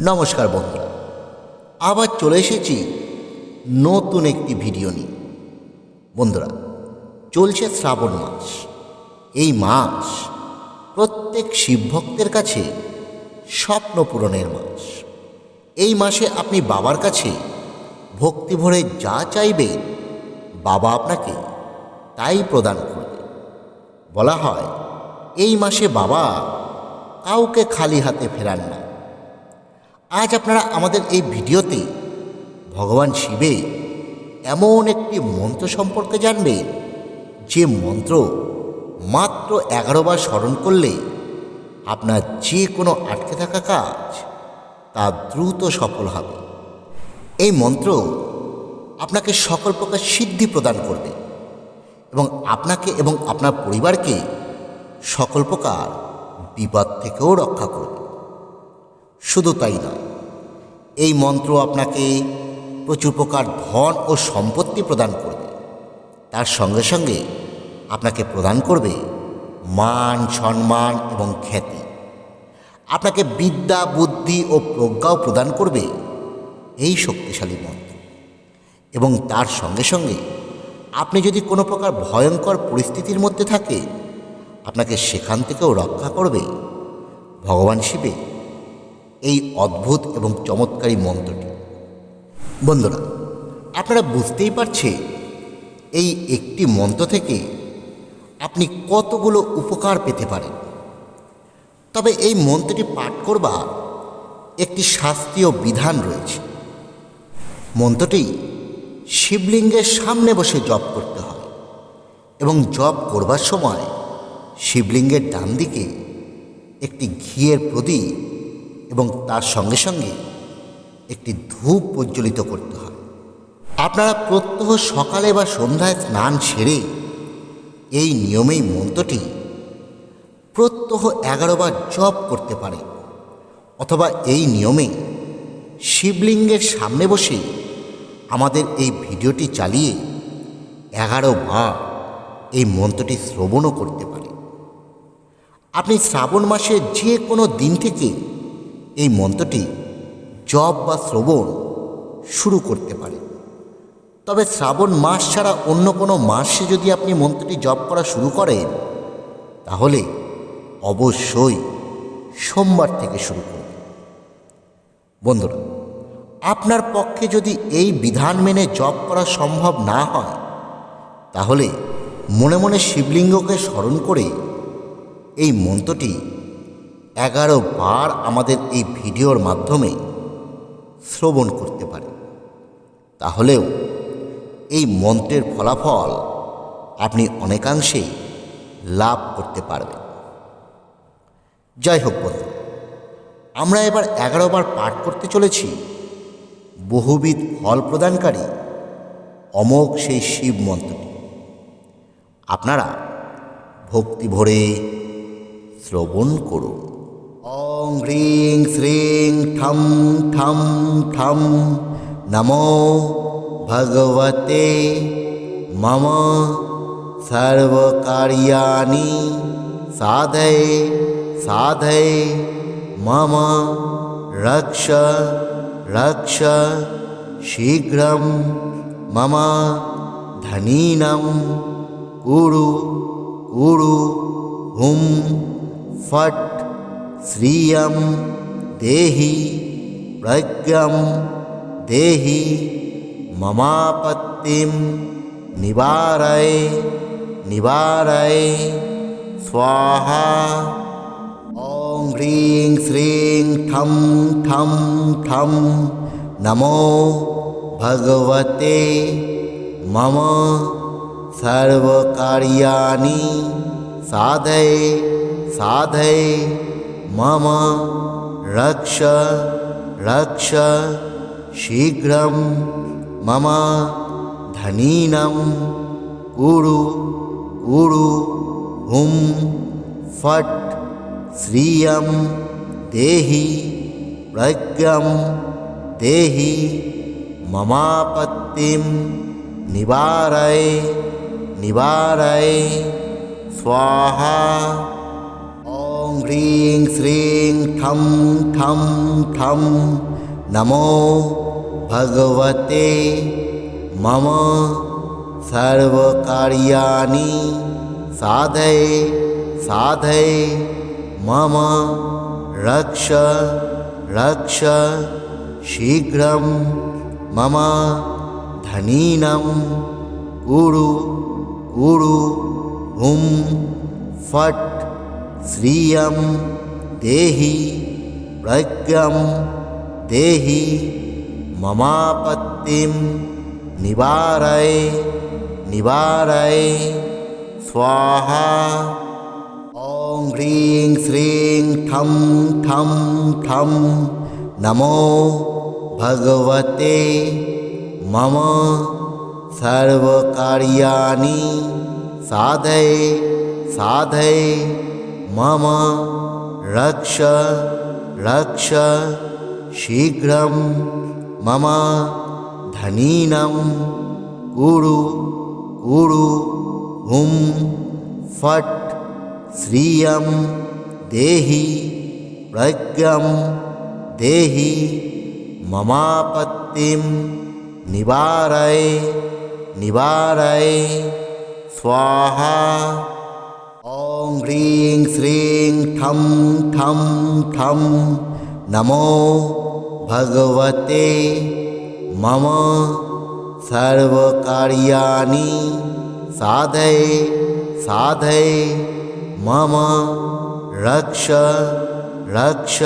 নমস্কার বন্ধু। আবার চলে এসেছি নতুন একটি ভিডিও নিয়ে। বন্ধুরা, চলছে শ্রাবণ মাস। এই মাস প্রত্যেক শিব ভক্তের কাছে স্বপ্ন পূরণের মাস। এই মাসে আপনি বাবার কাছে ভক্তি ভরে যা চাইবেন বাবা আপনাকে তাই প্রদান করবে। বলা হয়, এই মাসে বাবা কাউকে খালি হাতে ফেরান না। আজ আপনারা আমাদের এই ভিডিওতে ভগবান শিবে এমন একটি মন্ত্র সম্পর্কে জানবেন যে মন্ত্র মাত্র এগারো বার স্মরণ করলে আপনার যে কোনো আটকে থাকা কাজ তা দ্রুত সফল হবে। এই মন্ত্র আপনাকে সকল প্রকার সিদ্ধি প্রদান করবে এবং আপনাকে এবং আপনার পরিবারকে সকল প্রকার বিপদ থেকেও রক্ষা করবে। শুধু তাই নয় এই মন্ত্র আপনাকে প্রচুর প্রকার ধন ও সম্পত্তি প্রদান করবে। তার সঙ্গে সঙ্গে আপনাকে প্রদান করবে মান, সম্মান এবং খ্যাতি। আপনাকে বিদ্যা, বুদ্ধি ও প্রজ্ঞাও প্রদান করবে এই শক্তিশালী মন্ত্র। এবং তার সঙ্গে সঙ্গে আপনি যদি কোনো প্রকার ভয়ঙ্কর পরিস্থিতির মধ্যে থাকে, আপনাকে সেখান থেকেও রক্ষা করবে ভগবান শিবে এই অদ্ভুত এবং চমৎকারী মন্ত্রটি। বন্ধুরা, আপনারা বুঝতেই পারছে, এই একটি মন্ত্র থেকে আপনি কতগুলো উপকার পেতে পারেন। তবে এই মন্ত্রটি পাঠ করবার একটি শাস্ত্রীয় বিধান রয়েছে। মন্ত্রটি শিবলিঙ্গের সামনে বসে জপ করতে হয় এবং জপ করবার সময় শিবলিঙ্গের ডান দিকে একটি ঘিয়ের প্রদীপ এবং তার সঙ্গে সঙ্গে একটি ধূপ প্রজ্বলিত করতে হয়। আপনারা প্রত্যহ সকালে বা সন্ধ্যায় স্নান সেরে এই নিয়মেই মন্ত্রটি প্রত্যহ এগারো বার জপ করতে পারে অথবা এই নিয়মে শিবলিঙ্গের সামনে বসে আমাদের এই ভিডিওটি চালিয়ে এগারো বার এই মন্ত্রটি শ্রবণও করতে পারে আপনি শ্রাবণ মাসের যে কোনো দিন থেকে এই মন্ত্রটি জপ বা শ্রবণ শুরু করতে পারে। তবে শ্রাবণ মাস ছাড়া অন্য কোনো মাসে যদি আপনি মন্ত্রটি জপ করা শুরু করেন, তাহলে অবশ্যই সোমবার থেকে শুরু করুন। বন্ধুরা, আপনার পক্ষে যদি এই বিধান মেনে জপ করা সম্ভব না হয়, তাহলে মনে মনে শিবলিঙ্গকে স্মরণ করে এই মন্ত্রটি এগারো বার আমাদের এই ভিডিওর মাধ্যমে শ্রবণ করতে পারে। তাহলেও এই মন্ত্রের ফলাফল আপনি অনেকাংশেই লাভ করতে পারবেন। যাই হোক বন্ধু, আমরা এবার এগারো বার পাঠ করতে চলেছি। বহুবিধ ফল প্রদানকারী অমোঘ সেই শিব মন্ত্রটি। আপনারা ভক্তি ভরে শ্রবণ করুন। হ্রিং শ্রিং ঠম ঠম ঠম নমো ভগবতে মম সর্বকার্যাণি সাধয়ে সাধয়ে মম রক্ষ রক্ষ শীঘ্রম মম ধনীনম কুরু কুরু হুম ফট श्रियं देहि प्रज्ञं देहि ममापत्तिं निवारय निवारय। स्वाहा। ॐ ह्रीं श्रीं ठं ठं ठं नमो भगवते मम सर्वकार्याणि साधये साधये। मम रक्ष रक्ष शीघ्रं मम धनीनं कुरु कुरु हुं फट् श्रियं देहि प्रज्ञं देहि ममापत्तिं निवारय निवारय स्वाहा শ্রীং শ্রীং ঠম ঠম ঠম নমো ভগবতে মম সর্বকার্যাণি সাধয়ে সাধয়ে মম রক্ষ রক্ষ শীঘ্রম মম ধনীনম কুরু কুরু হুম ফট श्रियं देहि प्रज्ञं देहि ममापत्तिं निवारय निवारय। स्वाहा। ॐ ह्रीं श्रीं ठं ठं ठं नमो भगवते मम सर्वकार्याणि साधय साधय मम रक्ष रक्ष शीघ्रं मम धनीनं कुरु कुरु हुं फट् श्रियं देहि प्रज्ञं देहि ममापत्तिं निवारय निवारय स्वाहा ॐ ह्रीं श्रीं ठं ठं ठं नमो भगवते मम सर्वकार्याणि साधय साधय मम रक्ष रक्ष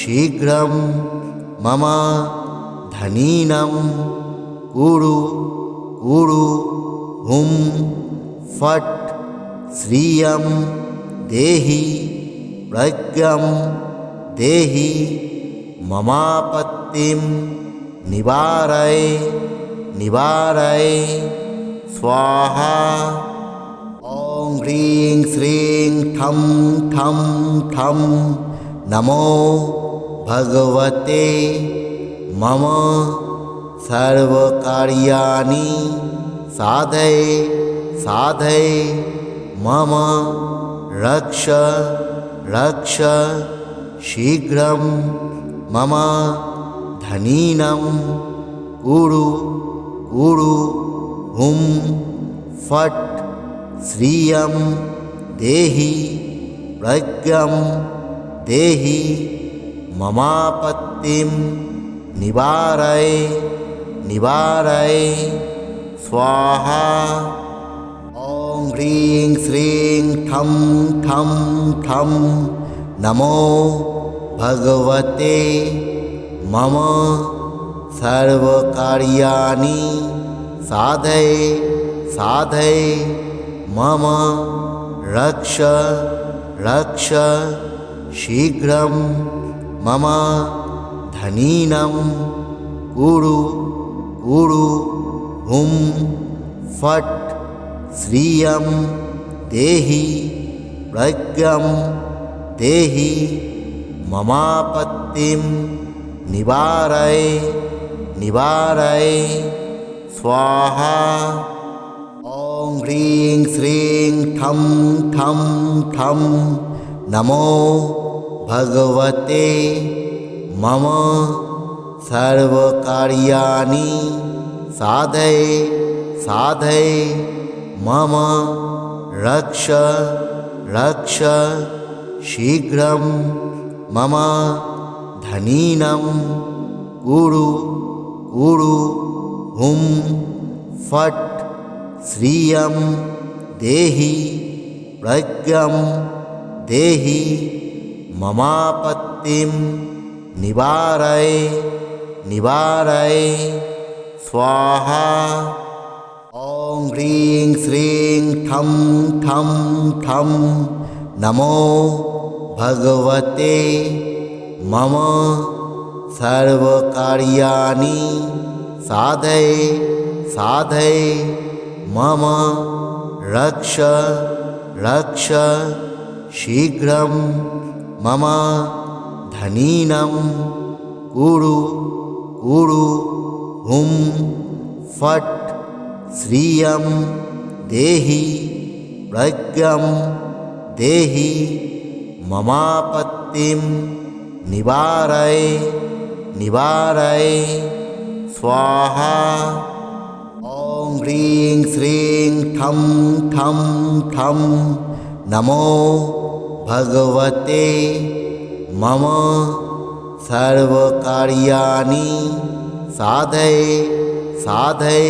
शीघ्रं मम धनीनं कुरु कुरु हुं फट् श्रियं देहि प्रज्ञं देहि ममापत्तिं निवारय निवारय। स्वाहा। ॐ ह्रीं श्रीं ठं ठं ठं नमो भगवते मम सर्वकार्याणि साधय साधय मम रक्ष रक्ष शीघ्रं मम धनीनं कुरु कुरु हुं फट् श्रियं देहि प्रज्ञं देहि ममापत्तिं निवारय निवारय स्वाहा ॐ ह्रीं श्रीं ठं ठं ठं नमो भगवते मम सर्वकार्याणि साधय साधय मम रक्ष रक्ष शीघ्रं मम धनीनं कुरु कुरु हुं फट् श्रियं देहि प्रज्ञं देहि ममापत्तिं निवारय निवारय। स्वाहा। ॐ ह्रीं श्रीं ठं ठं ठं नमो भगवते मम सर्वकार्याणि साधय साधय मम रक्ष रक्ष शीघ्रं मम धनीनं कुरु कुरु हुं फट् श्रियं देहि प्रज्ञं देहि ममापत्तिं निवारय निवारय स्वाहा ॐ ह्रीं श्रीं ठं ठं ठं नमो भगवते मम सर्वकार्याणि साधय साधय मम रक्ष रक्ष शीघ्रं मम धनीनं कुरु कुरु हुं फट् श्रियं देहि प्रज्ञं देहि ममापत्तिं निवारय निवारय। स्वाहा। ॐ ह्रीं श्रीं ठं ठं ठं नमो भगवते मम सर्वकार्याणि साधय साधय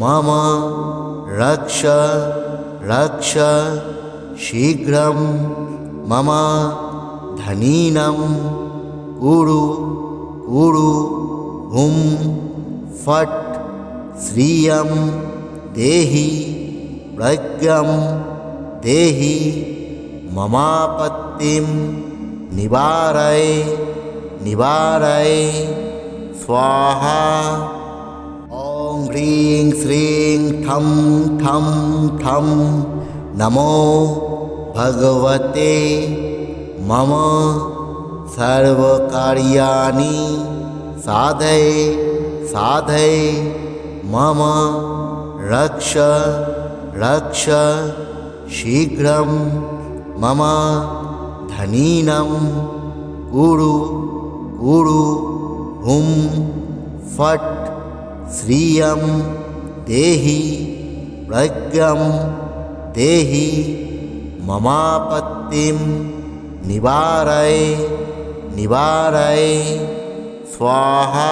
मम रक्ष रक्ष शीघ्रं मम धनीनं कुरु कुरु हुं फट् श्रियं देहि प्रज्ञं देहि ममापत्तिं निवारय निवारय स्वाहा ॐ ह्रीं श्रीं ठं ठं ठं नमो भगवते मम सर्वकार्याणि साधय साधय मम रक्ष रक्ष शीघ्रं मम धनीनं कुरु कुरु हुं फट् श्रियं देहि प्रज्ञं देहि ममापत्तिं निवारय निवारय स्वाहा।